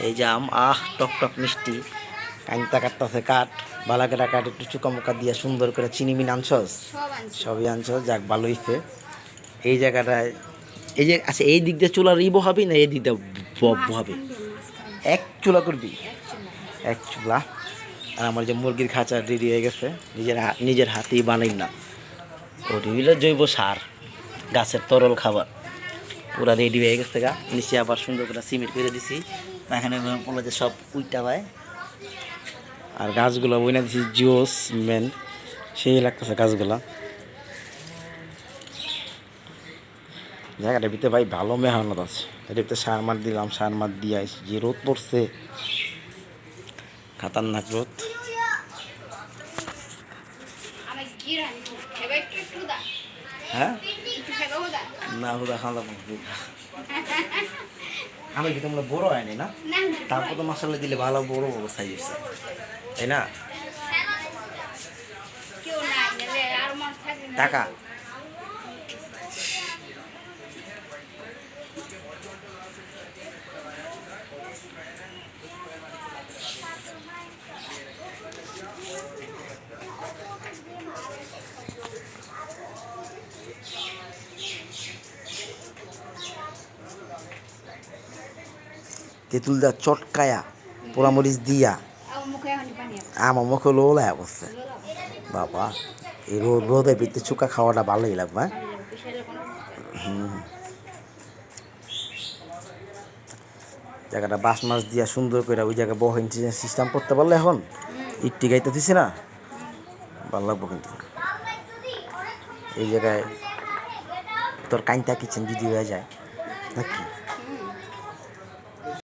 এই যে আম আহ টক টক মিষ্টি। কাইন্তা কাটতেছে কাঠ বালাকেটা কাঠ একটু চুকা মুকা দিয়ে সুন্দর করে চিনি মিন আনছস? সবই আনছস যাক ভালো হইছে। এই জায়গাটায় এই যে আচ্ছা এই দিক দিয়ে চুলার ই বহাবি না এই দিক দিয়ে ব- বহাবি? এক চুলা করবি? এক চুলা। আর আমার যে মুরগির খাঁচা রেডি হয়ে গেছে নিজের হা- নিজের হাতেই বানাই না ওটি হইল জৈব সার গাছের তরল খাবার। পুরা রেডি হয়ে গেছে গা। নিচে আবার সুন্দর করে সিমেন্ট করে দিছি। এখানে বলে যে সব উইটা পায় আর গাছগুলো বইনা দিছি জিও সিমেন্ট সেই লাগতেছে গাছগুলা। জায়গাটার ভিতরে ভাই ভালো মেহনত আছে। এটার ভিতরে সার মার দিলাম সার মার দিয়ে যে রোদ পড়ছে। খাতারনাক রোদ। হ্যাঁ? না হুদা খাওয়া আমি কি তোমরা বড় হয়নি না? তারপর তো মশলা দিলে ভালো বড় তাই নেবে আর মাছ থাকবে না। টাকা? তেঁতুল চটকায়া, পোড়ামরিচ দিয়া। আমার মুখে এখন পানি আছে আমার মুখে লোলা অবস্থা বাবা, এই রোদ, রোদে ভিতরে চুকা খাওয়াটা ভালোই লাগবে হ্যাঁ? বিশালের জায়গাটা বাস মাছ দিয়া সুন্দর করে ওই জায়গায় বহিন সিস্টেম করতে পারলে এখন ইটটি গাইতে দিছি না? ভালো লাগবো কিন্তু। এই জায়গায় তোর কাইনটা কিচেন যদি হয়ে যায়, নাকি?